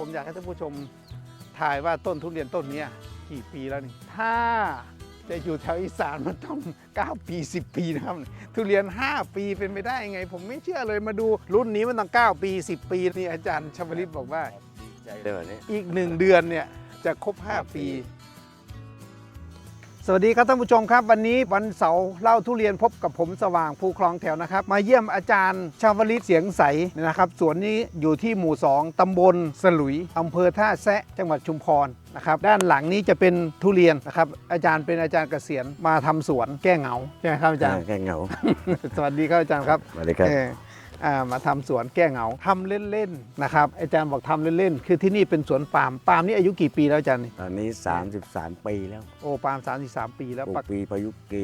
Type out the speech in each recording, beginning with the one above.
ผมอยากให้ท่านผู้ชมทายว่าต้นทุเรียนต้นเนี้ยกี่ปีแล้วนี่ ถ้าจะอยู่แถวอีสานมันต้อง 9 ปี 10 ปีนะครับ ทุเรียน 5 ปีเป็นไปได้ยังไง ผมไม่เชื่อเลยมาดูรุ่นนี้มันต้อง 9 ปี 10 ปีนี่อาจารย์ชวลิตบอกว่าดีใจเลยวันนี้ อีกหนึ่งเดือนเนี่ยจะครบ 5 ปีส วัสดีครับท่านผู้ชมครับ วันนี้วันเสาร์เล่าทุเรียนพบกับผมสว่างภูคลองแถวนะครับ มาเยี่ยมอาจารย์ชาวลิตเสียงใสนะครับสวนนี้อยู่ที่หมู่ 2ตำบลสลุยอำเภอท่าแซะจังหวัดชุมพรนะครับด้านหลังนี้จะเป็นทุเรียนนะครับอาจารย์เป็นอาจารย์เกษียณมาทำสวนแก้เหงาใช่ไหมครับอาจารย์แค่เหงา สวัสดีครับอาจารย์ครับสวัสดีครับเอออ่า มาทำสวนแก้เหงาทำเล่นๆนะครับอาจารย์บอกทำเล่นๆคือที่นี่เป็นสวนปาล์มปาล์มนี่อายุกี่ปีแล้วอาจารย์นี่ตอนนี้ 33 ปีแล้ว โอ้ปาล์ม33 ปีแล้วปลูปักกปีพายุเก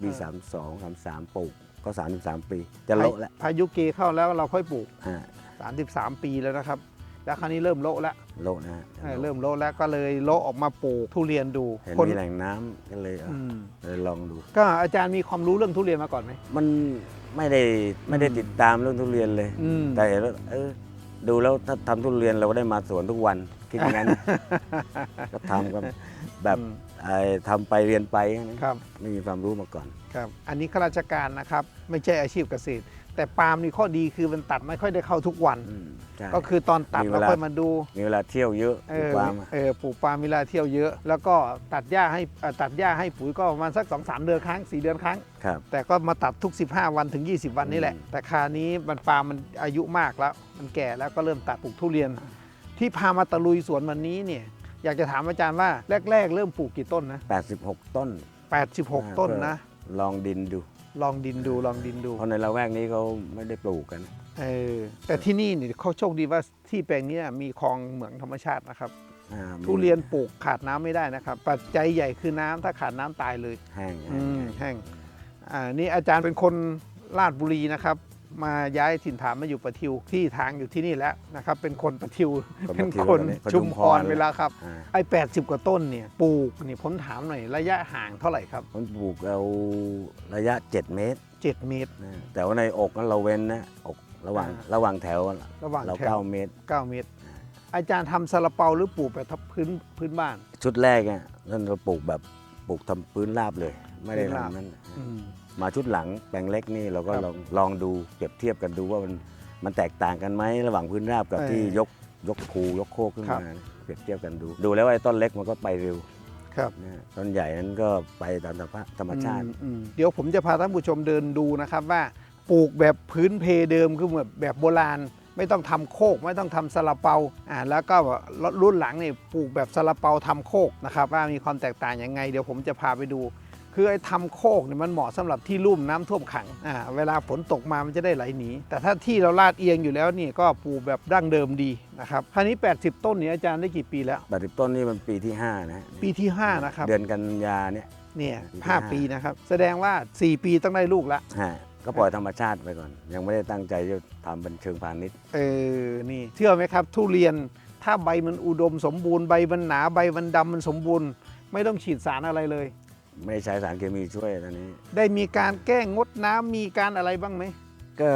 ปีเออ32 33ปลูกก็ 33 ปี จะโละแล้วพายุเกเข้าแล้วเราค่อยปลูกอ่า33 ปีแล้วนะครับแล้วคราวนี้เริ่มโละแล้วโละนะฮะเออเริ่มโละแล้วก็เลยโละออกมาปลูกทุเรียนดูเห็นคนมีแหล่งน้ำก็เลยเอาอืมเลยลองดู ก็อาจารย์มีความรู้เรื่องทุเรียนมาก่อนไหมมัน ไม่ได้ไม่ได้อืมติดตามเรื่องทุเรียนเลย อืมแต่เห็นแล้วเออดูแล้วถ้าทำทุเรียนเราก็ได้มาสวนทุกวันคิดอย่างนั้น ก็ทำกันแบบอืมไอ้ทำไปเรียนไปอย่างนั้นครับ ไม่มีความรู้มาก่อน ครับ อันนี้ข้าราชการนะครับ ไม่ใช่อาชีพเกษตร แต่ปาล์มนี่ข้อดีคือมันตัดไม่ค่อยได้เข้าทุกวัน อืมใช่ ก็คือตอนตัดมีเวเราลาค่อยมาดูมีเวลาเที่ยวเยอะเอปลูกอปาล์มอะเออปลูกปาล์มเวลาเที่ยวเยอะ แล้วก็ตัดหญ้าให้เอ่อตัดหญ้าให้ปุ๋ยก็ประมาณสัก2อสเดือนครั้ง 4 เดือนครั้ง ครับ แต่ก็มาตัดทุก 15 วันถึง 20 วันนี่แหละ อืม แต่คราวนี้มันปาล์มมันอายุมากแล้ว มันแก่แล้วก็เริ่มตัดปลูกทุเรียน ที่พามาตะลุยสวนวันนี้เนี่ยอยากจะถามอาจารย์ว่าแรก ๆ เริ่มปลูกกี่ต้นนะ86 ต้น86 ต้นนะ ลองดินดู ลองดินดูลองดินดู เพราะในละแวกนี้เขาไม่ได้ปลูกกัน เออแต่ที่นี่นี่เขาโชคดีว่าที่แปลงเนี้ยมีคลองเหมืองธรรมชาตินะครับ อ่ามีทุเรียนปลูกขาดน้ำไม่ได้นะครับ ปัจจัยใหญ่คือน้ำถ้าขาดน้ำตายเลย แห้งอืมแห้งอ่านี่อาจารย์เป็นคนราชบุรีนะครับ มาย้ายถิ่นฐานมาอยู่ประทิวที่ทางอยู่ที่นี่แล้วนะครับเป็นคนประทิวเป็นคนชุมพรเวลาครับอ่า ไอ้80 กว่าต้นเนี่ยปลูกนี่ผมถามหน่อยระยะห่างเท่าไหร่ครับ ผมปลูกเอาระยะ 7 เมตร7 เมตร นะแต่ว่าในอกนั้นเราเว้นนะอกระหว่างอ่า ระหว่างแถวระหว่างเราแถว9เมตร 9เมตร อาจารย์ทำซาลาเปาหรือปลูกแบบทับพื้นพื้นบ้าน ชุดแรกเนี่ยนั่นเราปลูกแบบปลูกทำพื้นราบเลย ไม่ได้พื้นราบ ทำนั้นอืม มาชุดหลังแปลงเล็กนี่เราก็ครับลองลองดูเปรียบเทียบกันดูว่ามันมันแตกต่างกันไหมระหว่างพื้นราบกับเออที่ยกยกภูยกโคกขึ้นครัมาบเปรียบเทียบกันดู ดูแล้วว่าไอ้ต้นเล็กมันก็ไปเร็วครับนะฮะต้นใหญ่นั้นก็ไปตามธรรมชาติอืมอืมเดี๋ยวผมจะพาท่านผู้ชมเดินดูนะครับว่าปลูกแบบพื้นเพเดิมคือแบบแบบโบราณ ไม่ต้องทำโคก ไม่ต้องทำซาลาเปาอ่าแล้วก็รุ่นหลังนี่ปลูกแบบซาลาเปาทำโคกนะครับว่ามีความแตกต่างยังไง เดี๋ยวผมจะพาไปดู คือไอ้ทำโคกเนี่ยมันเหมาะสำหรับที่ลุ่มน้ำท่วมขังอ่าเวลาฝนตกมามันจะได้ไหลหนี แต่ถ้าที่เราลาดเอียงอยู่แล้วนี่ก็ปลูกแบบดั้งเดิมดีนะครับคราวนี้ 80 ต้นเนี่ยอาจารย์ได้กี่ปีแล้วแปดสิบต้นนี่มันปีที่ห้านะฮะปีที่ 5 นะครับ เดือนกันยาเนี่ยเนี่ยปีที่ห้าห้าปีนะครับ แสดงว่า 4 ปีต้องได้ลูกแล้วฮะก็ปล่อยธรรมชาติไปก่อน ยังไม่ได้ตั้งใจจะทำเป็นเชิงพาณิชย์เออนี่เชื่อไหมครับ ทุเรียนถ้าใบมันอุดมสมบูรณ์ใบมันหนาใบมันดำมันสมบูรณ์ ไม่ต้องฉีดสารอะไรเลย ไม่ได้ใช้สารเคมีช่วยตอนนี้ ได้มีการแก้งดน้ำมีการอะไรบ้างไหม ก็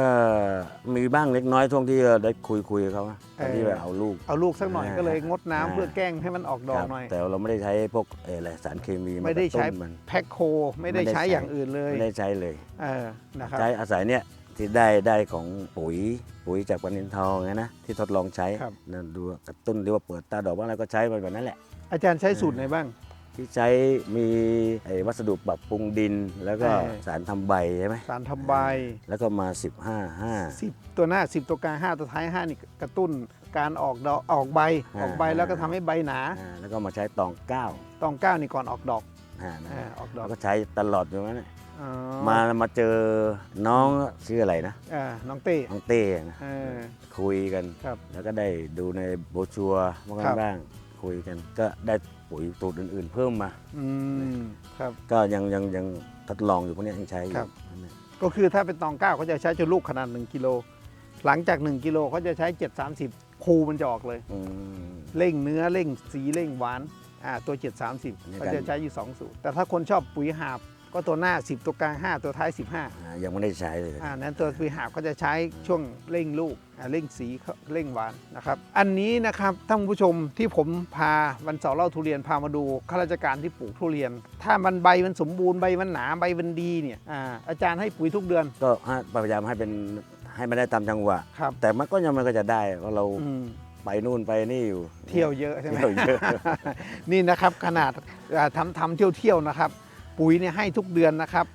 มีบ้างเล็กน้อยช่วงที่ได้คุยคุยกับเขานะตอนที่เออแบบเอาลูก เอาลูกสักหน่อยอ่าก็เลยงดน้ำอ่าเพื่อแกล้งให้มันออกดอกครับหน่อยแต่เราไม่ได้ใช้พวกเอ่ออะไรสารเคมีาไม่ได้ใช้กระตุ้นมัน แพ็คโคไม่ได้ไม่ได้ใช้ใช้ อย่างอื่นเลยไม่ได้ใช้เลย เออนะครับ ใช้อาศัยเนี่ยที่ได้ได้ของปุ๋ยปุ๋ยจากปนินทองไงนะที่ทดลองใช้ครับ นั่นดูกระตุ้นที่ว่าเปิดตาดอกบ้างอะไรก็ใช้ไปแบบนั้นแหละอาจารย์ใช้สูตรไหนบ้าง ที่ใช้มีไอ้วัสดุปรับปรุงดิน แล้วก็เออสารทำใบใช่ไหมสารทำใบ แล้วก็มา15 5 10 ตัวหน้า 10 ตัวกลาง 5 ตัวท้าย 5 นี่กระตุ้นการออกดอกออกใบอ่า ออกใบแล้วก็ทำให้ใบหนาอ่าแล้วก็มาใช้ตองเก้าตองเก้านี่ก่อนออกดอกอ่านะอ่าออกดอแล้กวก็ใช้ตลอดอยู่นั้นน่ะอ๋อมามาเจอน้องชื่ออะไรนะอ่าน้องเต้น้องเต้นะเออคุยกัน ครับ แล้วก็ได้ดูในโบรชัวร์บ้างครับ บ้างคุยกัน ก็ได้ ปุ๋ยสูตรอื่นๆ เพิ่มมา อืมครับ ก็ยังยังยังทดลองอยู่พวกเนี้ยยังใช้อครัยู่บนั่นแหละก็คือถ้าเป็นตองเก้าเขาจะใช้จนลูกขนาด 1กิโลหลังจาก 1กิโลเขาจะใช้ 7 30คูมันจะออกเลย อืม เร่งเนื้อเร่งสีเร่งหวานอ่าตัว 7 30นี่เขากันจะใช้อยู่2สูตรแต่ถ้าคนชอบปุ๋ยหาบ ก็ตัวหน้า 10 ตัวกลาง 5 ตัวท้าย 15อ่ายังไม่ได้ใช้เลย อ่านั้นตัวปีหาบก็จะใช้ช่วงเร่งลูกอ่าเร่งสีเร่งหวานนะครับ อันนี้นะครับท่านผู้ชมที่ผมพาวันเสาร์เล่าทุเรียนพามาดูข้าราชการที่ปลูกทุเรียน ถ้ามันใบมันสมบูรณ์ใบมันหนาใบมันดีเนี่ยอ่าอาจารย์ให้ปุ๋ยทุกเดือนก็ให้พยายามให้เป็นให้มันได้ตามจังหวะ ครับแต่มันก็ยังมันก็จะได้เพราะเราอืม ไปนู่นไปนี่อยู่ เที่ยวเยอะใช่ไหม เที่ยวเยอะ นี่นะครับขนาดอ่าทำทำเที่ยวเที่ยวๆนะครับ ปุ๋ยเนี่ยให้ทุกเดือนนะครับ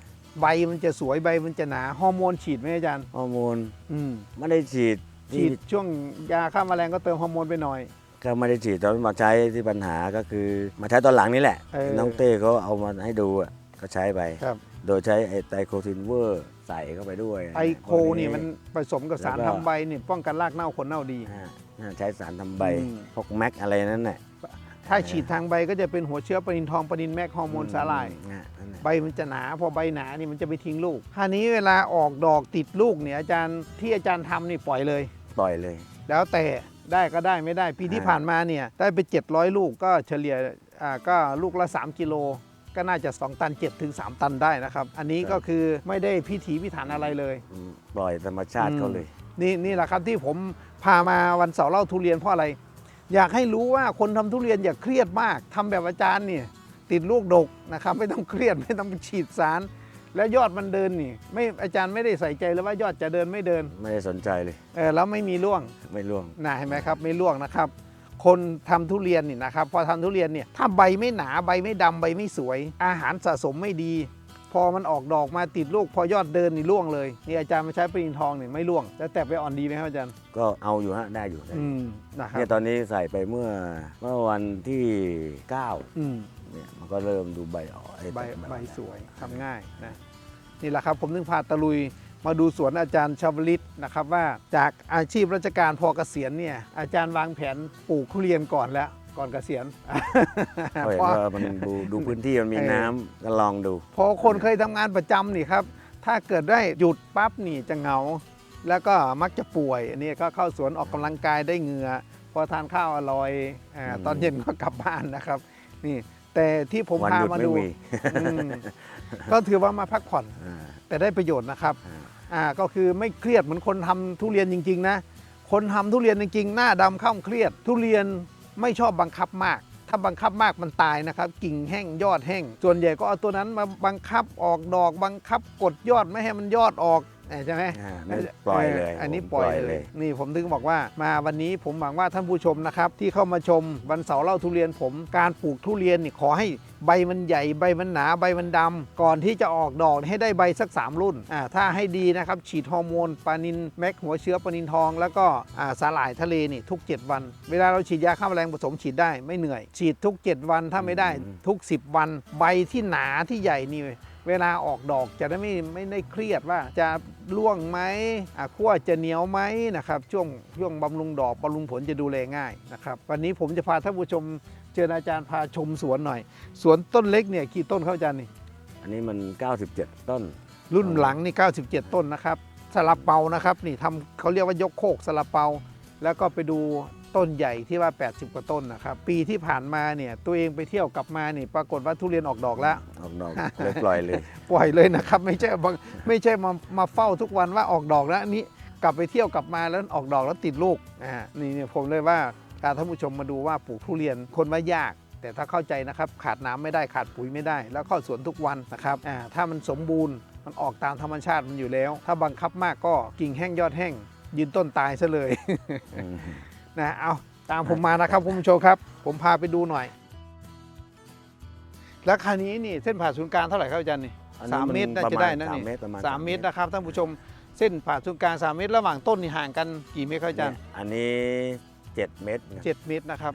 ใบมันจะสวยใบมันจะหนาฮอร์โมนฉีดไหมอาจารย์ฮอร์โมนอืมไม่ได้ฉีดฉีดช่วงยาฆ่าแมลงก็เติมฮอร์โมนไปหน่อย ก็ไม่ได้ฉีดตอนมาใช้ที่ปัญหาก็คือมาใช้ตอนหลังนี่แหละ เออ น้องเต้เขาเอามาให้ดูอะก็ใช้ไป ครับโดยใช้ไอ้ไตรโคทินเวอร์ใส่เข้าไปด้วยไอโคนี่มันผสมกับสารแล้วก็ทำใบนี่ป้องกันรากเน่าคนเน่าดีอ่าอ่าใช้สารทำใบอืม พวกแม็กอะไรนั่นแหละ ถ้าฉีดทางใบก็จะเป็นหัวเชื้อปนินทองปนินแมกฮอร์โมนสาหร่ายอ่นั่นแหละใบมันจะหนาพอใบหนานี่มันจะไปทิ้งลูกคราวนี้เวลาออกดอกติดลูกเนี่ยอาจารย์ที่อาจารย์ทำนี่ปล่อยเลย ปล่อยเลย แล้วแต่ได้ก็ได้ไม่ได้ปีที่อ่าผ่านมาเนี่ยได้ไป 700 ลูกก็เฉลี่ยอ่าก็ลูกละ 3 กิโลก็น่าจะ 2 ตัน7ถึง3ตันได้นะครับ อันนี้ก็คือไม่ได้พิถีพิถันอะไรเลยอืมปล่อยธรรมชาติเขาเลย นี่นี่แหละครับที่ผมพามาวันเสาร์เล่าทุเรียนเพราะอะไร อยากให้รู้ว่าคนทำทุเรียนอย่าเครียดมากทำแบบอาจารย์เนี่ยติดลูกดกนะครับ ไม่ต้องเครียดไม่ต้องฉีดสาร แล้วยอดมันเดินนี่ ไม่อาจารย์ไม่ได้ใส่ใจเลยว่ายอดจะเดินไม่เดิน ไม่ได้สนใจเลยเออแล้วไม่มีร่วงไม่ร่วงนะเห็นไหมครับไม่ร่วงนะครับ คนทำทุเรียนนี่นะครับพอทำทุเรียนเนี่ยถ้าใบไม่หนาใบไม่ดำใบไม่สวย อาหารสะสมไม่ดี พอมันออกดอกมาติดลูกพอยอดเดินนี่ร่วงเลยนี่อาจารย์มาใช้ปรินทองเนี่ยไม่ร่วง แล้วแต่ไปอ่อนดีไหมครับอาจารย์ก็เอาอยู่ฮะได้อยู่ได้อืมนะครับเนี่ยตอนนี้ใส่ไปเมื่อเมื่อวันที่9อืมเนี่ยมันก็เริ่มดูใบออกไอ้ใบต้นใบสวยทำง่ายนะนี่แหละครับผมถึงพาตะลุยมาดูสวนอาจารย์ชาวลิตนะครับว่าจากอาชีพราชการพอเกษียณเนี่ยอาจารย์วางแผนปลูกทุเรียนก่อนแล้ว ก่อนเกษียณเพราะเห็นพอว่ามันดูดูพื้นที่มันมีเออน้ำก็ลองดู พอคนเคยทำงานประจำนี่ครับ ถ้าเกิดได้หยุดปั๊บนี่จะเหงา แล้วก็มักจะป่วย อันนี้ก็เข้าสวนออกกำลังกายได้เหงื่อพอทานข้าวอร่อยอาอืม ตอนเย็นก็กลับบ้านนะครับ นี่ แต่ที่ผมวันพาหยุดมาไม่ดูมีอืมก็ถือว่ามาพักผ่อน อ่าแต่ได้ประโยชน์นะครับ อ่าอ่าก็คือไม่เครียดเหมือนคนทำทุเรียนจริง ๆ นะ คนทำทุเรียนจริงๆ หน้าดำข้ามเครียด ทุเรียน ไม่ชอบบังคับมาก ถ้าบังคับมากมันตายนะครับ กิ่งแห้งยอดแห้ง ส่วนใหญ่ก็เอาตัวนั้นมาบังคับออกดอก บังคับกดยอดไม่ให้มันยอดออกเนี่ยใช่ไหมอ่าไม่ปล่อยเลยอันนี้ผมปล่อยเลย นี่ผมถึงบอกว่ามาวันนี้ผมหวังว่าท่านผู้ชมนะครับ ที่เข้ามาชมวันเสาร์เล่าทุเรียนผมการปลูกทุเรียนนี่ขอให้ ใบมันใหญ่ใบมันหนาใบมันดำก่อนที่จะออกดอกให้ได้ใบสัก 3 รุ่นอ่าถ้าให้ดีนะครับฉีดฮอร์โมนปลานินแม็กหัวเชื้อปลานินทอง แล้วก็อ่าสาหร่ายทะเลนี่ทุก 7 วัน เวลาเราฉีดยาฆ่าแมลงผสมฉีดได้ไม่เหนื่อย ฉีดทุก 7 วันถ้าไม่ได้ทุก 10 วัน ใบที่หนาที่ใหญ่นี่เวลาออกดอกจะได้ไม่ไม่ได้เครียดว่าจะร่วงไหมอะขั้วจะเหนียวไหมนะครับช่วงช่วงบำรุงดอกบำรุงผลจะดูแลง่ายนะครับวันนี้ผมจะพาท่านผู้ชม เชิญอาจารย์พาชมสวนหน่อย สวนต้นเล็กเนี่ยกี่ต้นครับอาจารย์นี่อันนี้มัน 97 ต้น รุ่นหลังนี่ 97 ต้นนะครับสลับเปานะครับนี่ทำเขาเรียกว่ายกโคกสลับเปา แล้วก็ไปดูต้นใหญ่ที่ว่า 80 กว่าต้นนะครับ ปีที่ผ่านมาเนี่ยตัวเองไปเที่ยวกลับมานี่ปรากฏว่าทุเรียนออกดอกแล้ว ออกดอกเลยปล่อยเลย ปล่อยเลยนะครับ ไม่ใช่บางไม่ใช่มามาเฝ้าทุกวันว่าออกดอกแล้วอันนี้กลับไปเที่ยวกลับมาแล้วออกดอกแล้วติดลูกอ่านี่เนี่ยผมเลยว่า การท่านผู้ชมมาดูว่าปลูกทุเรียนคนว่ายาก แต่ถ้าเข้าใจนะครับขาดน้ำไม่ได้ขาดปุ๋ยไม่ได้ แล้วเข้าสวนทุกวันนะครับอ่าถ้ามันสมบูรณ์มันออกตามธรรมชาติมันอยู่แล้ว ถ้าบังคับมากก็กิ่งแห้งยอดแห้ง ยืนต้นตายซะเลยอืมนะเอาตามผมมานะครับคุณผู้ชมครับ ผมพาไปดูหน่อย แล้วคันนี้นี่เส้นผ่าศูนย์กลางเท่าไหร่ครับอาจารย์นี่อันสานี้มมันเมตรน่าประจะมาณได้นะสามนี่เมตรประมาณสามเมตรนะครับท่านผู้ชมเส้นผ่าศูนย์กลางสามเมตรระหว่างต้นนี่ห่างกันกี่เมตรครับอาจารย์เนี่ยอันนี้ 7 เมตรครับเจ็ดเมตรนะครับ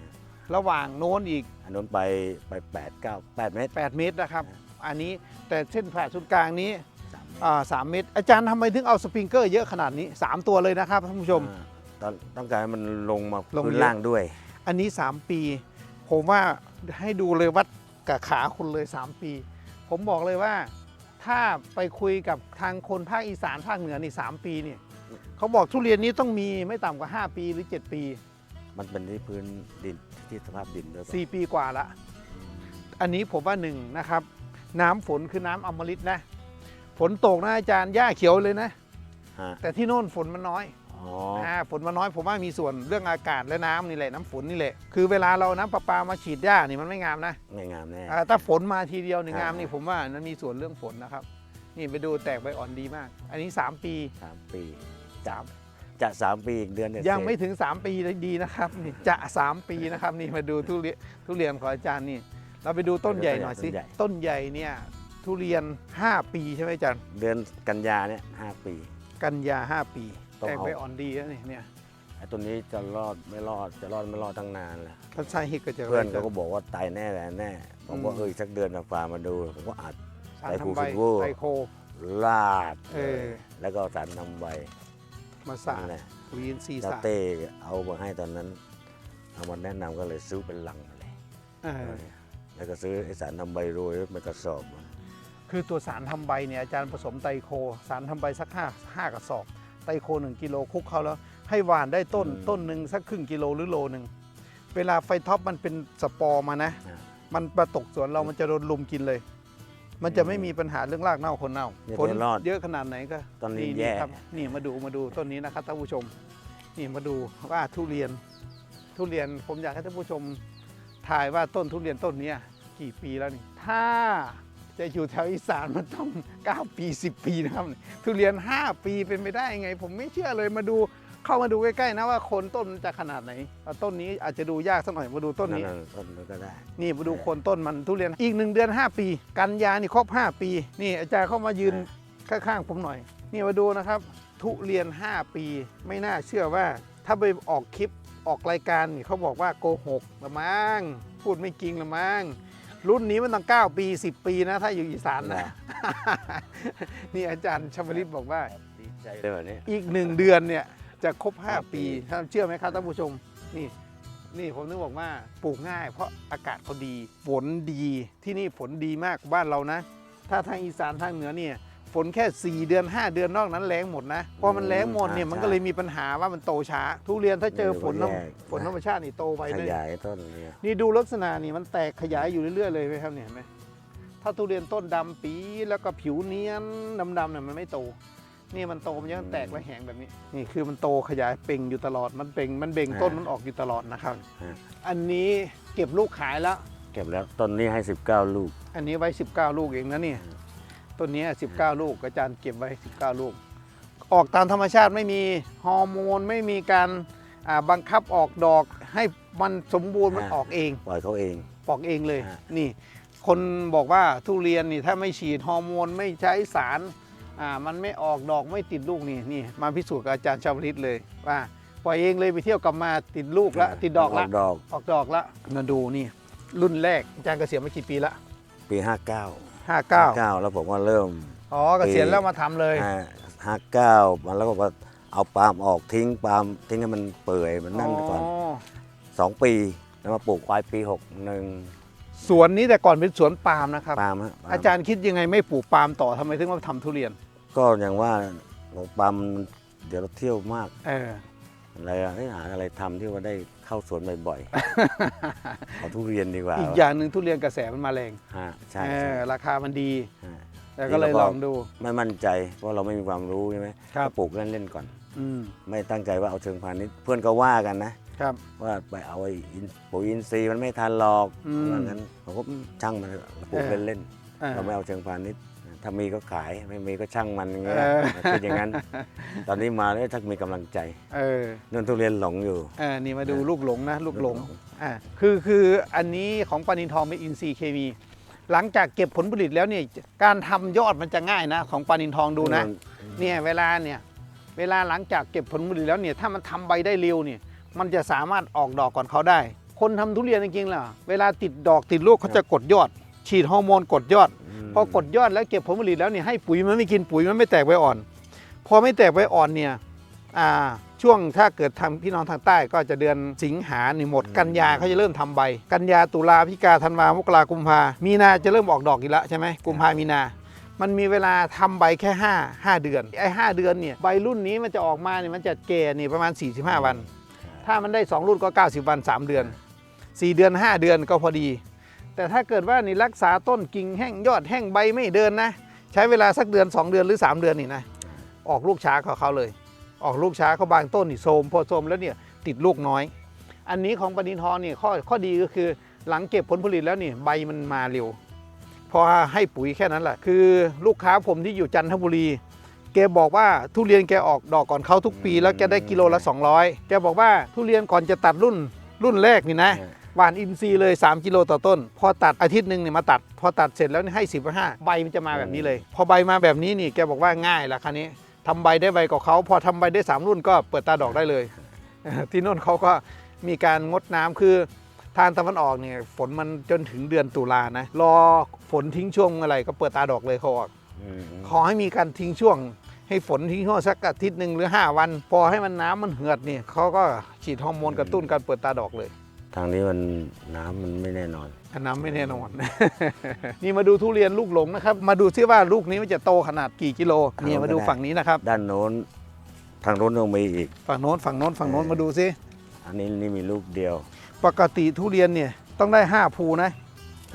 ระหว่างโน้นอีก อันนู้นไปไป8 9 8 เมตร 8 เมตรนะครับ อันนี้แต่เส้นผ่าศูนย์กลางนี้3เมตรอ่าสามเมตร อาจารย์ทำไมถึงเอาสปริงเกอร์เยอะขนาดนี้ 3 ตัวเลยนะครับท่านผู้ชม อ่าตอนต้องการให้มันลงมาลงพื้นเยอะ ล่างด้วย อันนี้ 3 ปี ผมว่าให้ดูเลยวัดกับขาคุณเลย 3 ปี ผมบอกเลยว่า ถ้าไปคุยกับทางคนภาคอีสานภาคเหนือนี่3ปีเนี่ยเขาบอกทุเรียนนี้ต้องมีไม่ต่ำกว่า 5 ปีหรือ 7 ปี มันเป็นที่พื้นดินที่สภาพดินด้วยป่ะ4ปีกว่าละ อันนี้ผมว่าหนึ่งนะครับ น้ำฝนคือน้ำอมฤตนะ ฝนตกนะอาจารย์หญ้าเขียวเลยนะ ฮะแต่ที่โน่นฝนมันน้อยอ๋ออ่าฝนมันน้อยผมว่ามีส่วนเรื่องอากาศและน้ำนี่แหละน้ำฝนนี่แหละ คือเวลาเราน้ำประปามาฉีดหญ้านี่มันไม่งามนะไม่งามแน่ อ่าถ้าฝนมาทีเดียวในงามอ่านี่นี่ผมว่ามันมีส่วนเรื่องฝนนะครับ นี่ไปดูแตกใบอ่อนดีมาก อันนี้ 3 ปี สามปีจะ จะสามปีอีกเดือนเดีวยังไม่เสร็จถึง 3 ปีเลยดีนะครับนี่จะ 3 ปีนะครับนี่มาดูทุเรียนทุเรียนของอาจารย์นี่ เราไปดูต้นใหญ่หน่อยสิต้นใหญ่เนี่ยทุเรียน 5 ปีใช่ไหมอาจารย์เดือนกันยาเนี่ยห้าปี กันยา 5 ปีต้องแตกเอาใบอ่อนดีแล้วนี่เนี่ยไอ้ตัวนี้จะรอดไม่รอดจะรอดไม่รอดตั้งนานแล้วถ้าใช่ฮิกก็จะเพื่อนเขาก็บอกว่าตายแน่แหละแน่ผมก็อืมเอออีกสักเดือนฝ่ามาดูผมก็อัดสารไตรทำคูใบซิโก้ไตรโคลาดเออแล้วก็สารนำใบ มาสานั่ดนแหละวีนซีแล้วสาดเต้เอามาให้ตอนนั้นเอามาแนะนำก็เลยซื้อเป็นลังมาเลยเออแล้วก็ซื้อไอ้สารนำใบโรยเป็นกระสอบมาคือตัวสารทำใบเนี่ยอาจารย์ผสมไตรโค สารทำใบสักห้าห้ากระสอบ ไตรโคหนึ่งกิโลคลุกเขาแล้ว ให้หวานได้ต้นต้นหนึ่งสักครึ่งกิโลหรือโลหนึ่งเวลาไฟท็อปมันเป็นสปอร์มานะอะมันประตกสวนเรามันจะโดนลุมกินเลย มันจะไม่มีปัญหาเรื่องรากเน่าคนเน่าเนี่ยผลเดี๋ยวรอดเยอะขนาดไหนก็ตอนนี้นี่แย่ครับนี่มาดูมาดูต้นนี้นะครับท่านผู้ชม นี่มาดูว่าทุเรียนทุเรียนผมอยากให้ท่านผู้ชมถ่ายว่าต้นทุเรียนต้นเนี้ยกี่ปีแล้วนี่ ถ้าจะอยู่แถวอีสานมันต้อง 9 ปี 10 ปีนะครับ ทุเรียน 5 ปีเป็นไปได้ยังไง ผมไม่เชื่อเลยมาดู เข้ามาดูใกล้ๆนะว่าโคนต้นมันจะขนาดไหนเอาต้นนี้อาจจะดูยากสักหน่อยมาดูต้นนี้ะต้นนั้นก็ได้ นี่มาดูโคนต้นมันทุเรียนอีกหนึ่งเดือน 5 ปี กันยานี่ครบ 5 ปี นี่อาจารย์เข้ามายืนข้างๆผมหน่อย นี่มาดูนะครับ ทุเรียน 5 ปี ไม่น่าเชื่อว่า ถ้าไปออกคลิปออกรายการนี่เขาบอกว่าโกหกละมั้งพูดไม่จริงละมั้งรุ่นนี้มันต้อง9ปี 10 ปีนะถ้าอยู่อีสานนะ นี่อาจารย์ชมริตบอกว่า ดีใจเลยแบบนี้อีกหนึ่งเดือนเนี่ย จะครบ 5 ปีท่านเชื่อไหมครับท่านผู้ชมนี่นี่ผมนึกบอกว่าปลูกง่าย เพราะอากาศเขาดี ฝนดีที่นี่ฝนดีมากบ้านเรานะ ถ้าทางอีสานทางเหนือเนี่ยฝนแค่ 4 เดือน 5 เดือนนอกนั้นแรงหมดนะพอมันแรงหมดเนี่ยมันก็เลยมีปัญหาว่ามันโตช้า ทุเรียนถ้าเจอฝนธรรมฝนธรรมชาตินี่โตไปขเลยยายต้นเนี่ยนี่ดูลักษณะนี่มันแตกขยายอยู่เรื่อยๆเลยไหมครับเนี่ยเห็นไหมถ้าทุเรียนต้นดำปีแล้วก็ผิวเนียนดำๆเนี่ยมันไม่โต นี่มันโตมันยังแตกและแหงแบบนี้ นี่คือมันโตขยายเป่งอยู่ตลอดมันเป่งมันเบ่งต้นมันออกอยู่ตลอดนะครับฮะอันนี้เก็บลูกขายแล้ว เก็บแล้วต้นนี้ให้ 19 ลูก อันนี้ไว้ 19 ลูกเองนะเนี่ยต้นนี้ 19 ลูกอาจารย์เก็บไว้ 19 ลูก ออกตามธรรมชาติไม่มีฮอร์โมนไม่มีการอ่าบังคับออกดอกให้มันสมบูรณ์มันอ่าออกเองปล่อยเขาเองปอกเองเลยฮะนี่ คนบอกว่าทุเรียนนี่ถ้าไม่ฉีดฮอร์โมนไม่ใช้สาร อ่ามันไม่ออกดอกไม่ติดลูกนี่นี่มาพิสูจน์กับอาจารย์ชาวลิตเลยว่าปล่อยเองเลยไปเที่ยวกลับมาติดลูกละติดดอกละดอกออกดอกละมาดูนี่ รุ่นแรกอาจารย์เกษียณมากี่ปีละปี 59 59 59 แล้วผมก็เริ่มอ๋อเกษียณแล้วมาทำเลยห้า59มันแล้วก็เอาปาล์มออกทิ้งปาล์มทิ้งให้มันเปื่อยมันนั่นไปก่อนอ๋อสองปีแล้วมาปลูกปลายปี61 สวนนี้แต่ก่อนเป็นสวนปาล์มนะครับ ปาล์มฮะปล์มอาจารย์คิดยังไงไม่ปลูกปาล์มต่อทำไมถึงมาทำทุเรียน ก็อย่างว่าปาล์มมันเดี๋ยวเราเที่ยวมากเออ อะไรอะเอ้ยหาอะไรทำที่ว่าได้เข้าสวนบ่อยๆ เอาทุเรียนดีกว่าอีกอย่างหนึ่งทุเรียนกระแสมันมาแรงฮะใช่เอใช่อราคามันดีฮะ แล้วก็เลยนี่เราก็ ลองดู ไม่มั่นใจเพราะเราไม่มีความรู้ใช่ไหมครับ ก็ปลูกเล่นๆก่อน อืมไม่ตั้งใจว่าเอาเชิงพาณิชย์เพื่อนก็ว่ากันนะ ครับว่าไปเอาไอ้อินปุ๋ยอินทรีย์มันไม่ทันหรอกอืมว่างั้นผมก็ช่างมันเถอะเราปลูกเออเล่นอ่า ๆเราไม่เอาเชิงพาณิชย์ถ้ามีก็ขายไม่มีก็ช่างมันอย่างเงี้ยเออเป็นอย่างนั้น ตอนนี้มาแล้วถ้ามีกำลังใจเออนั่นทุเรียนหลงอยู่ เออนี่มาดูเออลูกหลงนะ ลูกหลงลูกหลง อ่าคือคืออันนี้ของปานินทองเป็นอินทรีย์เคมี หลังจากเก็บผลผลิตแล้วเนี่ยการทำยอดมันจะง่ายนะ ของปานินทองดูนะ เนี่ยเวลาเนี่ยเวลาหลังจากเก็บผลผลิตแล้วเนี่ยถ้ามันทำใบได้เร็วเนี่ย มันจะสามารถออกดอกก่อนเขาได้ คนทำทุเรียนจริงๆล่ะเวลาติดดอกติดลูกเขาจะกดยอด ฉีดฮอร์โมนกดยอดมพอกดยอดแล้วเก็บผลผลิตแล้วเนี่ยให้ปุ๋ยมันไม่กินปุ๋ยมันไม่แตกใบอ่อน พอไม่แตกใบอ่อนเนี่ยอ่าช่วงถ้าเกิดทำพี่น้องทางใต้ก็จะเดือนสิงหานี่หมด กันยาเขาจะเริ่มทำใบ กันยาตุลาพฤศจิกาธันวามกรากุมภามีนาจะเริ่มออกดอกอีกแล้วใช่ไหมกุมภามีนา มันมีเวลาทำใบแค่ 5 5 เดือนไอ้5เดือนเนี่ยใบรุ่นนี้มันจะออกมาเนี่ยมันจะแก่นี่ประมาณ 45 วัน ถ้ามันได้ 2 รุ่นก็ 90 วัน 3 เดือน 4 เดือน 5 เดือนก็พอดี แต่ถ้าเกิดว่านี่รักษาต้นกิ่งแห้งยอดแห้งใบไม่เดินนะ ใช้เวลาสักเดือน 2 เดือนหรือ 3 เดือนนี่นะออกลูกช้าเขาเขาเลย ออกลูกช้าเขาบางต้นนี่โทมพอโทมแล้วเนี่ยติดลูกน้อย อันนี้ของปณินทองนี่ข้อข้อดีก็คือหลังเก็บผลผลิตแล้วนี่ใบมันมาเร็ว พอให้ปุ๋ยแค่นั้นแหละคือลูกค้าผมที่อยู่จันทบุรี แกบอกว่าทุเรียนแกออกดอกก่อนเขาทุกปี แล้วแกได้กิโลละ 200 แกบอกว่าทุเรียนก่อนจะตัดรุ่นรุ่นแรกนี่นะหวานอินทรีย์เลย 3 กิโลต่อต้น พอตัดอาทิตย์หนึ่งเนี่ยมาตัด พอตัดเสร็จแล้วนี่ให้สิบห้าใบมันจะมาแบบนี้เลย พอใบมาแบบนี้นี่แกบอกว่าง่ายละคันนี้ทำใบได้ไวกว่าเขาพอทำใบได้ 3 รุ่นก็เปิดตาดอกได้เลย ที่โน่นเขาก็มีการงดน้ำคือทางตะวันออกเนี่ยฝนมันจนถึงเดือนตุลานะรอฝนทิ้งช่วงอะไรก็เปิดตาดอกเลยเขาออกอืมขอให้มีการทิ้งช่วง ให้ฝนทิ้งช่วงสักอาทิตย์หนึ่งหรือ 5 วัน พอให้มันน้ำมันเหือดนี่เขาก็ฉีดฮอร์โมนกระตุ้นการเปิดตาดอกเลย ทางนี้มันน้ำมันไม่แน่นอนอันน้ำไม่แน่นอน นี่มาดูทุเรียนลูกหลงนะครับ มาดูซิว่าลูกนี้มันจะโตขนาดกี่กิโลนี่มาดูฝั่งนี้นะครับ ด้านโน้นทางโน้นต้องมีอีก ฝั่งโน้นฝั่งโน้นฝั่งโน้นเออมาดูซิอันนี้นี่มีลูกเดียว ปกติทุเรียนเนี่ยต้องได้ 5 ภูนะ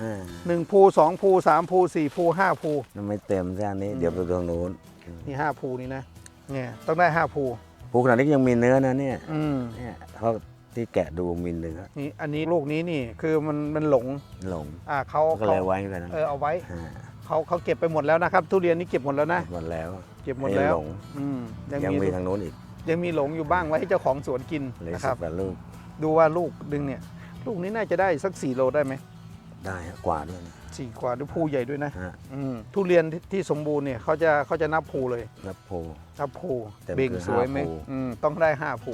อ่า1ภู2ภู3ภู4ภู5ภู มันไม่เต็มใช่อันนี้อืมเดี๋ยวไปทางโน้น นี่5ภูนี่นะเนี่ยต้องได้5ภูภูขนาดนี้ก็ยังมีเนื้อนะเนี่ยอืมเนี่ยเขาที่แกะดูมีเนื้อนี่อันนี้ลูกนี้นี่คือมันมันหลงหลงอ่าเขาก็เขาเลยไว้กันนั้นเออเอาไว้าเขาเขาเก็บไปหมดแล้วนะครับ ทุเรียนนี่เก็บหมดแล้วนะหมดแล้วเก็บหมดแล้วหลงอืมยังยังมีมีทางโน้นอีก ยังมีหลงอยู่บ้างไว้ให้เจ้าของสวนกินเลยนะคสิรับบกว่าลูกดูว่าลูกดึงเนี่ย ลูกนี้น่าจะได้สัก4โลได้ไหมได้ฮะกว่าด้วยนะ สี่กว่าด้วยภูใหญ่ด้วยนะฮะอืมทุเรียนที่ที่สมบูรณ์เนี่ยเขาจะเขาจะนับภูเลย รับโพ นับภูแต่มันเบ่งคือสวยไหมห้าภู อืมต้องได้ห้าภู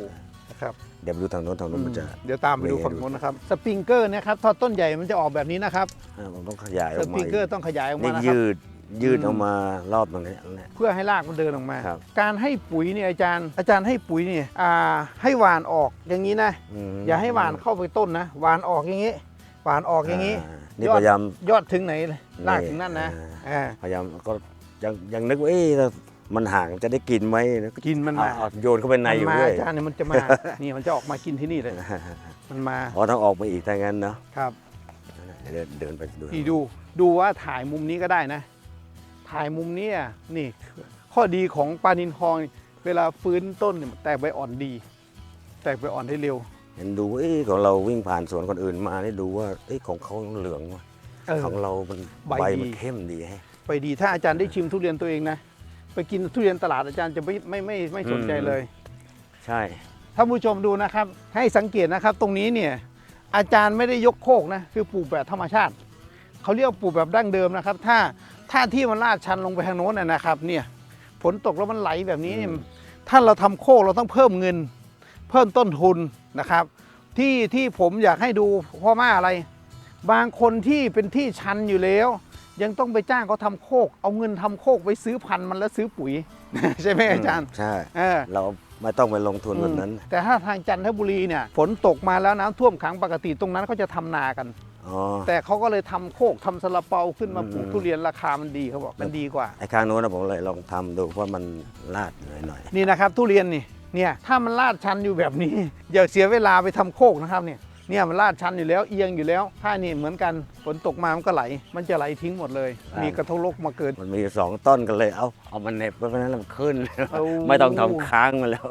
นะครับเดี๋ยวไปดูทางโน้นทางโน้นมันจะอืมเดี๋ยวตามไปดูเวฝั่งโน้นนะครับสปริงเกอร์เนะครับถ้าต้นใหญ่มันจะออกแบบนี้นะครับอ่ามันต้องขยายอสอกปมาริงอีกเกอร์ต้องขยายออกมานี่นะครับ ยืดยืดอืม ออกมารอบตรงนี้เนี่ยเพื่อให้รากมันเดินออกมา ครับ การให้ปุ๋ยเนี่ยอาจารย์ อาจารย์ให้ปุ๋ยเนี่ยอ่าให้หวานออกอย่างนี้นะ มอย่าให้หวานเข้าไปต้นนะ หวานออกอย่างนี้ หวานออกอย่างนี้า นี่ยอดพยายามยอดถึงไหนเลยรากถึงนั่นนะอ่าอ่าพยายามก็ยังยังนึกว่าเอ๊ะมันห่างจะได้กินไหมกินมันมาเอาเอาโยนเข้าไปในอยู่มันมาเรื่อยอาจารย์เนี่ยมันจะมานี่มันจะออกมากินที่นี่เลยมันมาอ๋อต้องออกไปอีกถ้างั้นเนาะครับเดินเดินไปดูนี่ดูดูว่าถ่ายมุมนี้ก็ได้นะ ถ่ายมุมนี้อะนี่ ข้อดีของปลานินทองเวลาฟื้นต้นเนี่ยมันแตกใบอ่อนดี แตกใบอ่อนได้เร็ว เห็นดูเอ๊ะของเราวิ่งผ่านสวนคนอื่นมาได้ดูว่าเอ๊ะของเขาเหลืองว่ะเออ ของเรามันใบใบดี มันเข้มดีแฮะ ไปดีถ้าอาจารย์ได้ชิมทุเรียนตัวเองนะไปกินทุเรียนตลาดอาจารย์จะไม่ไม่ไม่ไม่สนใจเลย ใช่ ท่านผู้ชมดูนะครับ ให้สังเกตนะครับตรงนี้เนี่ยอาจารย์ไม่ได้ยกโคกนะคือปลูกแบบธรรมชาติเขาเรียกว่าปลูกแบบดั้งเดิมนะครับ ถ้าถ้าที่มันลาดชันลงไปทางโน้นนะนะครับเนี่ยฝนตกแล้วมันไหลแบบนี้เนี่ยถ้าเราทำโคกเราต้องเพิ่มเงิน เพิ่มต้นทุนนะครับ ที่ที่ผมอยากให้ดูเพราะว่าอะไร บางคนที่เป็นที่ชันอยู่แล้ว ยังต้องไปจ้างเขาทำโคก เอาเงินทำโคกไปซื้อพันธุ์มันแล้วซื้อปุ๋ย ใช่ไหมอาจารย์ใช่เออเราไม่ต้องไปลงทุนแบบนั้นอืมแต่ถ้าทางจันทบุรีเนี่ยฝนตกมาแล้วน้ำท่วมขังปกติตรงนั้นเขาจะทำนากันอ๋อแต่เขาก็เลยทำโคกทำซาลาเปาขึ้นมาปลูกอืมทุเรียนราคามันดีเขาบอกมันดีกว่าไอ้ข้างโน้นนะผมเลยลองทำดูเพราะมันลาดหน่อยนี่นะครับทุเรียนนี่ เนี่ยถ้ามันลาดชันอยู่แบบนี้อย่าเสียเวลาไปทำโคกนะครับเนี่ยเนี่ยมันลาดชันอยู่แล้วเอียงอยู่แล้ว ถ้านี่เหมือนกันฝนตกมามันก็ไหล มันจะไหลทิ้งหมดเลย มีกระทงลกมาเกิดๆมันมีสองต้นกันเลยเอาเอามันเหน็บไปเพราะฉะนั้นมันขึ้นเอาไม่ต้องทำค้างมันแล้ว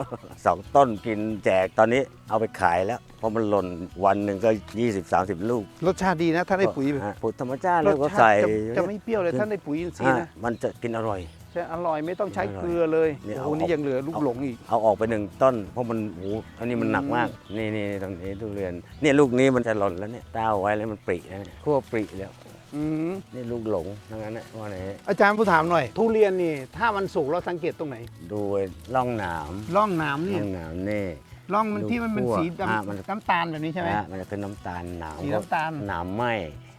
สองต้นกินแจกตอนนี้เอาไปขายแล้วเพราะมันหล่นวันหนึ่งก็ 20 30 ลูก รสชาติดีนะ ถ้าได้ปุ๋ยฮะปุ๋ยธรรมชาติรแล้วสก็ชาใส่ติจะจะไม่เปรี้ยวเลยถ้าได้ปุ๋ยอินทรีย์ฮะนะมันจะกินอร่อย จะอร่อยไม่ต้องใช้อร่อยเกลือเลยเนี่ยโอ้โหเอานี่ยังเหลือลูกหลงอีก เอาออกไปหนึ่งต้น เพราะมันโอ้โหอันนี้มันหนักอืมมาก นี่นี่ตรงนี้ทุเรียนเนี่ยลูกนี้มันจะหล่นแล้วเนี่ยต้าไว้แล้วมันปริแล้วเนี่ยขั้วปริแล้ว อืมนี่ลูกหลงทั้งนั้นนะว่าไหนอาจารย์ผู้ถามหน่อย ทุเรียนนี่ ถ้ามันสุกเราสังเกตตรงไหนดูไอ้ร่องหนามร่องหนามนี่ร่องหนามนี่ ร่องมันดูที่มันเป็นคั่วสีอะมันดำน้ำตาลแบบนี้ใช่ไหมฮะมันจะเป็นน้ำตาลหนามสีน้ำตาล หนามไหม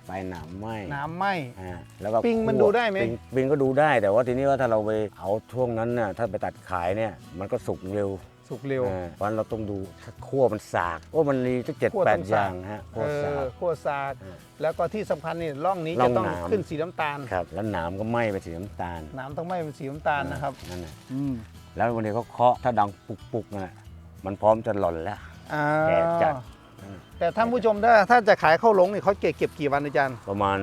ใบหนามไหมน้ำไหม อ่าแล้วก็ปิงมันคั่วดูได้ไหม ปิงปิงก็ดูได้แต่ว่าทีนี้ว่าถ้าเราไปเอาช่วงนั้นน่ะถ้าไปตัดขายเนี่ยมันก็สุกเร็วสุกเร็ว อ่าเพราะฉะนั้นเราต้องดูถ้าคั่วมันสากโอ้มันมีตั้งเจ็ดคั่วแปต้ดองอสาก ย่างฮะเอคั่วสาอก ขั้วสากอ่าแล้วก็ที่สำคัญนี่ร่องนี้ร่จะองต้องหนาม ขึ้นสีน้ำตาลครับแล้วหนามก็ไหม้ไปสีน้ำตาลน้ำต้องไม่เป็นสีน้ำตาลนะครับนั่นแหละอืมแล้ววันนี้เขาเคาะถ้าดังปุกๆน่ะมันพร้อมจะหล่นแล้ว อ่าแก่จัด แแต่ท่านผู้ชมถ้าถ้าจะขายข้าวหลงนี่เขาเก็บเก็บกี่วันอาจารย์ ประมาณ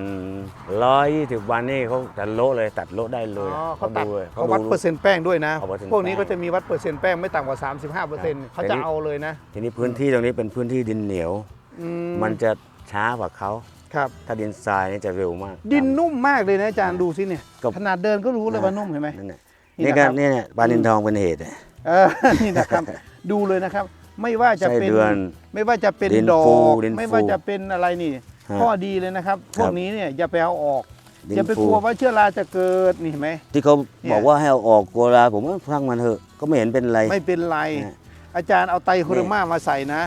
ร้อยยี่สิบวันนี่เขาจะโละเลยตัดโละได้เลยอ๋อเขาตัดดูลยเขาวัดเปอร์เซ็นต์แป้งด้วยนะ เอาเปอร์เซ็นต์พวกนี้แป้งก็จะมีวัดเปอร์เซ็นต์แป้งไม่ต่ำกว่า 35เปอร์เซ็นต์เขาจะเอาเลยนะทีนี้พื้นที่ตรงนี้เป็นพื้นที่ดินเหนียว อืมันจะช้ากว่าเขาครับ ถ้าดินทรายนี่จะเร็วมาก ดินนุ่มมากเลยนะอาจารย์ดูสิเนี่ยก็ขนาดเดินก็รู้เลยว่านุ่มเห็นไหม นั่นแหละนี่นี่นะคก็รับเนี่ยปลานินทองเป็นเหตุอะเออนี่นะครับ ดูเลยนะครับ ไม่ว่าจะไส้เป็นเดือนไม่ว่าจะเป็นดินดอฟูกดินไม่ว่าฟูจะเป็นอะไรนี่ ฮะข้อดีเลยนะครับ พวคกรับนี้เนี่ยอย่าไปเอาออกดินอย่าไปฟู กลัวว่าเชื้อราจะเกิดนี่เห็นไหม ที่เขาเนี่ย บอกว่าให้เอาออกกลัวราผมว่าพังมันเถอะก็ไม่เห็นเป็นไร ไม่เป็นไร ฮะอาจารย์เอาไตรโคเดอร์มามาใส่นะ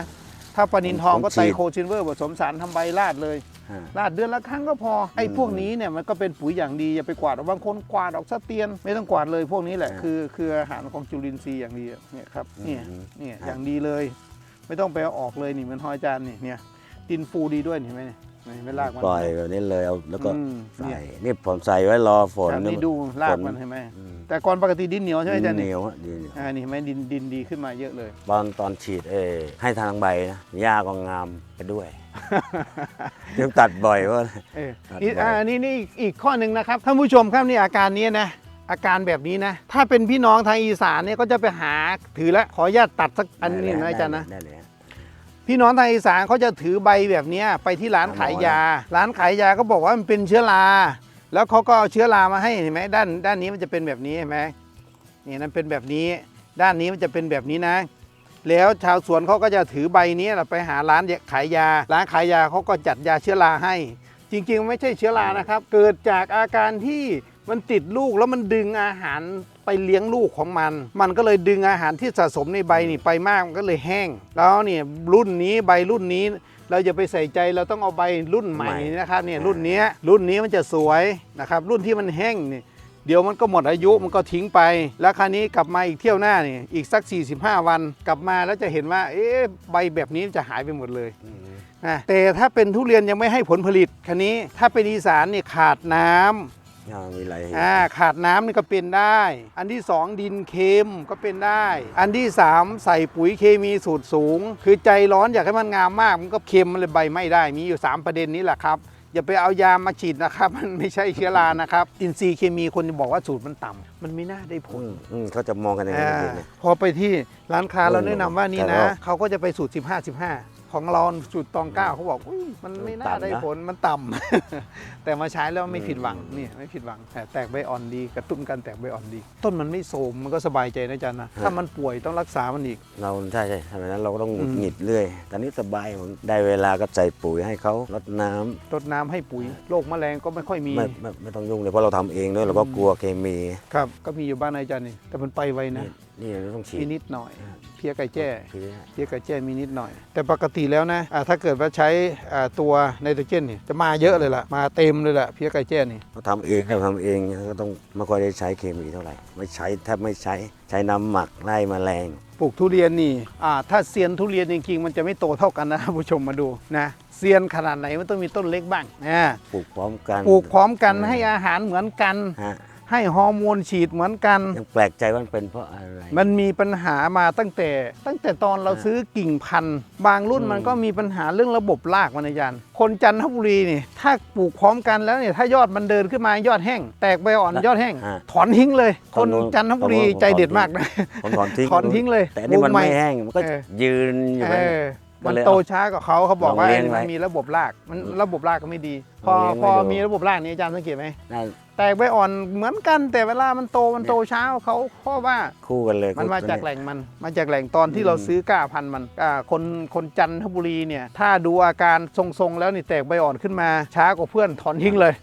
ถ้าปลานินทองผมก็ไตรฉีด โคชินเวอร์ผสมสารทำใบลาดเลย ฮะลาดเดือนละครั้งก็พอไอ้อืมพวกนี้เนี่ยมันก็เป็นปุ๋ยอย่างดีอย่าไปกวาดออกบางคนกวาดออกซะเตียน ไม่ต้องกวาดเลยพวกนี้แหละอ่าคือคืออาหารของจุลินทรีย์อย่างดีอะเนี่ยครับเนี่ยอืมเนี่ยครับอย่างดีเลย ไม่ต้องไปเอาออกเลยนี่เหมือนหอยอาจารย์นี่เนี่ยดินฟูดีด้วยนี่เห็นไหมเนี่ยนี่ไม่ลากมันปล่อยแบบนี้เลยเอาแล้วก็อืมใส่เนี่ยนี่ผมใส่ไว้รอฝนครับนี่ดูลากมันเห็นไหมอืมแต่ก่อนปกติดินเหนียวใช่ไหมอาจารย์เหนี่นียวอะดีเหนียวอ่านี่เห็นไหมดินดินดีขึ้นมาเยอะเลย ตอนตอนฉีดเออให้ทางใบนะหญ้าก็งามไปด้วยเดี๋ ยวตัดบ่อยว่า เออครับอีกไว้ อ่านี่นี่อีกข้อหนึ่งนะครับท่านผู้ชมครับนี่อาการนี้นะอาการแบบนี้นะ ถ้าเป็นพี่น้องทางอีสานเนี่ยก็จะไปหาถือแล้วขออนุญาตตัดสักอันนี้นะอาจารย์นะ ได้เลยฮะพี่น้องทางอีสานเขาจะถือใบแบบเนี้ยไปที่ร้านขายยา ร้านขายยาก็บอกว่ามันเป็นเชื้อรา แล้วเขาก็เอาเชื้อรามาให้เห็นไหมด้านด้านนี้มันจะเป็นแบบนี้เห็นไหมนี่นั่นเป็นแบบนี้ ด้านนี้มันจะเป็นแบบนี้นะ แล้วชาวสวนเขาก็จะถือใบนี้แหละไปหาร้านขายยา ร้านขายยาเขาก็จัดยาเชื้อราให้ จริงๆ ไม่ใช่เชื้อรานะครับ เกิดจากอาการที่มันติดลูกแล้วมันดึงอาหารไปเลี้ยงลูกของมัน มันก็เลยดึงอาหารที่สะสมในใบนี่ไปมาก มันก็เลยแห้ง แล้วเนี่ยรุ่นนี้ใบรุ่นนี้ เราอย่าไปใส่ใจเราต้องเอาใบรุ่นใหม่นะครับเนี่ยรุ่นนี้รุ่นนี้มันจะสวยนะครับรุ่นที่มันแห้งนี่ เดี๋ยวมันก็หมดอายุมันก็ทิ้งไป แล้วคราวนี้กลับมาอีกเที่ยวหน้านี่อีกสัก 45 วันกลับมาแล้วจะเห็นว่าเอ๊ะใบแบบนี้จะหายไปหมดเลยอืมนะแต่ถ้าเป็นทุเรียนยังไม่ให้ผลผลิตคันนี้ถ้าเป็นอีสานนี่ขาดน้ำ อ่ามีอะไรอ่าขาดน้ำนี่ก็เป็นได้ อันที่สองดินเค็มก็เป็นได้ อันที่สามใส่ปุ๋ยเคมีสูตรสูง คือใจร้อนอยากให้มันงามมาก มันก็เค็มมันเลยใบไม่ได้ มีอยู่ 3 ประเด็นนี้แหละครับ อย่าไปเอายามาฉีดนะครับ มันไม่ใช่เชื้อรานะครับ อินทรีย์เคมีคนจะบอกว่าสูตรมันต่ำมันไม่น่าได้ผอืลมอืมเขาจะมองกันอย่างนี้อ่าจริงๆเนี่ย พอไปที่ร้านค้าเราแนะนำว่านี่แต่นะว่าเขาก็จะไปสูตร 15 15 ของเราสูตรตองเก้าเขาบอกอุ้ยมันไม่น่าต่ำนะได้ผลมันต่ำแต่มาใช้แล้วไม่ผิดหวังนี่ไม่ผิดหวังแต่แตกใบอ่อนดีกระตุ้นการแตกใบอ่อนดี ต้นมันไม่โทรมมันก็สบายใจนะอาจันนะถ้ามันป่วยต้องรักษามันอีก เราใช่ใช่ทำไมนั้นเราก็ต้องหงุดอืมหงิดเรื่อยตอนนี้สบายผมได้เวลาก็ใส่ปุ๋ยให้เขารดน้ำรดน้ำให้ปุ๋ยโรคแมลงก็ไม่ค่อยมีไม่ไม่ไม่ต้องยุ่งเลยเพราะเราทำเองด้วยเราก็กลัวเคมีครับก็มีอยู่บ้านอาจารย์นี่แต่มันไปไวนะนี่นี่เราต้องฉีดมีนิดหน่อยอ่าเพี้ยไก่แจ้เพี้ยเพี้ยไก่แจ้มีนิดหน่อย แต่ปกติแล้วนะอ่าถ้าเกิดว่าใช้อ่าตัวไนโตรเจนนี่จะมาเยอะเลยล่ะ มาเต็มเลยล่ะเพี้ยไก่แจ้นี่เราทำเองเราทำเองก็ต้องไม่ค่อยได้ใช้เคมีเท่าไหร่ ไม่ใช้แทบไม่ใช้ใช้น้ำหมักไล่แมลง ปลูกทุเรียนนี่อ่าถ้าเซียนทุเรียนจริงๆมันจะไม่โตเท่ากันนะท่านผู้ชมมาดูนะเซียนขนาดไหนมันต้องมีต้นเล็กบ้างอ่าปลูกพร้อมกันปลูกพร้อมกันให้อาหารเหมือนกัน ฮะ ให้ฮอร์โมนฉีดเหมือนกัน ยังแปลกใจว่ามันเป็นเพราะอะไร มันมีปัญหามาตั้งแต่ ตั้งแต่ตอนเราอ่าซื้อกิ่งพันธุ์ บางรุ่นอืมมันก็มีปัญหาเรื่องระบบรากมันอาจารย์คนจันทบุรีนี่ถ้าปลูกพร้อมกันแล้วเนี่ยถ้ายอดมันเดินขึ้นมายอดแห้ง แตกใบอ่อนยอดแห้ง ฮะถอนทิ้งเลยคนตอนนู้นจันทบุรีตอนนู้น ใจเด็ดมากนะผมถอนทิ้งถอนทิ้งเลยแต่อันนี่มันปลูกใหม่ไม่แห้งมันก็เออยืนอยู่เอไปอก็ มันเลยโตเอาช้ากว่าเขาเขาบอกว่าลองเลี้ยงมันไว้มีระบบรากมันระบบรากก็ไม่ดีพลอองเลี้ยงพอไว้ดูมีระบบรากนี้อาจารย์สังเกตไหมน่าแตกใบอ่อนเหมือนกันแต่เวลามันโตมันโตช้าเขาเพราะว่าคู่กันเลย มันมาคู่จากตัวแหล่งมันมาจากแหล่งตอนที่อืมเราซื้อก้าพันธุ์มันอ่าคนคนจันทบุรีเนี่ยถ้าดูอาการทรงๆแล้วนี่แตกใบอ่อนขึ้นมาช้ากว่าเพื่อนถอนทิ้งเลย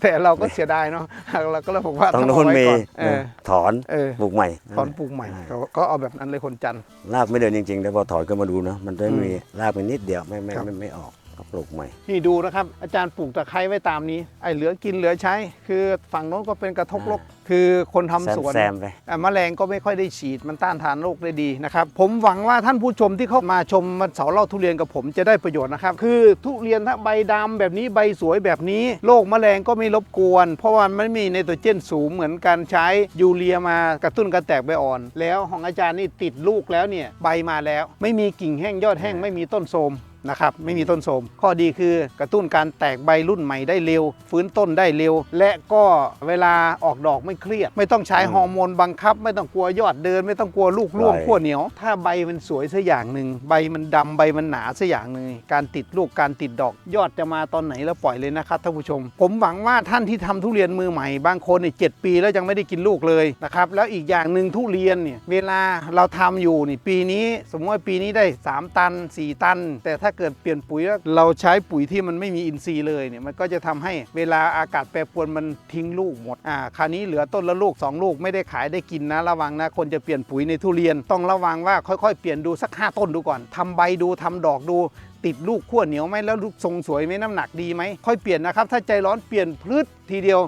แต่เราก็เสียดายเนาะเราก็เลยบอกว่าตรงเาโน้นไว้มีก่อนเออถอนเออปลูกใหม่ ถอนปลูกใหม่เขาก็เอาแบบนั้นเลยคนจันทร์รากไม่เดินจริงๆแต่พอถอนขึ้นมาดูนะมันได้อืมมีรากเป็นนิดเดียวไม่ไม่ครับไม่ไม่ออก ก็ปลูกใหม่ นี่ดูนะครับ อาจารย์ปลูกตะไคร้ไว้ตามนี้ไอ้เหลือกินเหลือใช้ คือฝั่งโน้นก็เป็นกระทบโรคคือคนทำแซมสวนแซมไปอะแมลงก็ไม่ค่อยได้ฉีดมันต้านทานโรคได้ดีนะครับ ผมหวังว่าท่านผู้ชมที่เข้ามาชมมันเสาเล่าทุเรียนกับผมจะได้ประโยชน์นะครับ คือทุเรียนถ้าใบดำแบบนี้ใบสวยแบบนี้โรคแมลงก็ไม่รบกวน เพราะว่ามันไม่มีไนโตรเจนสูงเหมือนการใช้ยูเรียมากระตุ้นการแตกใบอ่อน แล้วของอาจารย์นี่ติดลูกแล้วเนี่ยใบมาแล้ว ไม่มีกิ่งแห้งยอดแห้งไม่มีต้นโทรม นะครับไม่มีต้นโทรมข้อดีคือกระตุ้นการแตกใบรุ่นใหม่ได้เร็ว ฟื้นต้นได้เร็ว และก็เวลาออกดอกไม่เครียด ไม่ต้องใช้อืมฮอร์โมนบังคับ ไม่ต้องกลัวยอดเดิน ไม่ต้องกลัวลูกร่วงปล่อยขั้วเหนียว ถ้าใบมันสวยสักอย่างหนึ่งใบมันดำใบมันหนาสักอย่างหนึ่งการติดลูกการติดดอกยอดจะมาตอนไหนแล้วปล่อยเลยนะครับท่านผู้ชม ผมหวังว่าท่านที่ทำทุเรียนมือใหม่บางคนเนี่ยเจ็ดปีแล้วยังไม่ได้กินลูกเลยนะครับแล้วอีกอย่างหนึ่งทุเรียนเนี่ยเวลาเราทำอยู่นี่ปีนี้ สมมติว่าปีนี้ได้ 3 ตัน 4 ตัน แต่ถ้าเกิดเปลี่ยนปุ๋ยแล้วเราใช้ปุ๋ยที่มันไม่มีอินทรีย์เลยเนี่ยมันก็จะทำให้เวลาอากาศแปรปรวนมันทิ้งลูกหมดอ่าคราวนี้เหลือต้นละลูก 2 ลูกไม่ได้ขายได้กินนะระวังนะคนจะเปลี่ยนปุ๋ยในทุเรียน ต้องระวังว่าค่อยๆ เปลี่ยนดูสัก 5 ต้นดูก่อนทำใบดูทำดอกดูติดลูกขั้วเหนียวไหมแล้วลูกทรงสวยไหมน้ำหนักดีไหมค่อยเปลี่ยนนะครับถ้าใจร้อนเปลี่ยนพลืดทีเดียว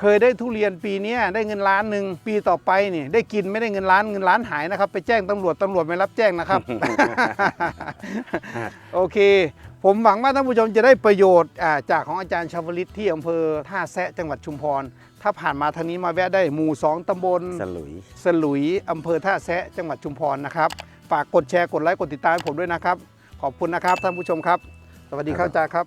เคยได้ทุเรียนปีเนี้ยได้เงินล้านหนึ่งปีต่อไปเนี่ยได้กินไม่ได้เงินล้านเงินล้านหายนะครับ ไปแจ้งตำรวจตำรวจไม่รับแจ้งนะครับ โอเค ผมหวังว่าท่านผู้ชมจะได้ประโยชน์อ่าจากของอาจารย์ชาวลิตที่อำเภอท่าแซะจังหวัดชุมพรถ้าผ่านมาทางนี้มาแวะได้หมู่ 2ตำบลสลุยสลุยอำเภอท่าแซะจังหวัดชุมพรนะครับฝากกดแชร์กดไลค์กดติดตามให้ผมด้วยนะครับ ขอบคุณนะครับท่านผู้ชมครับ สวัสดีครับอาจารย์ครับ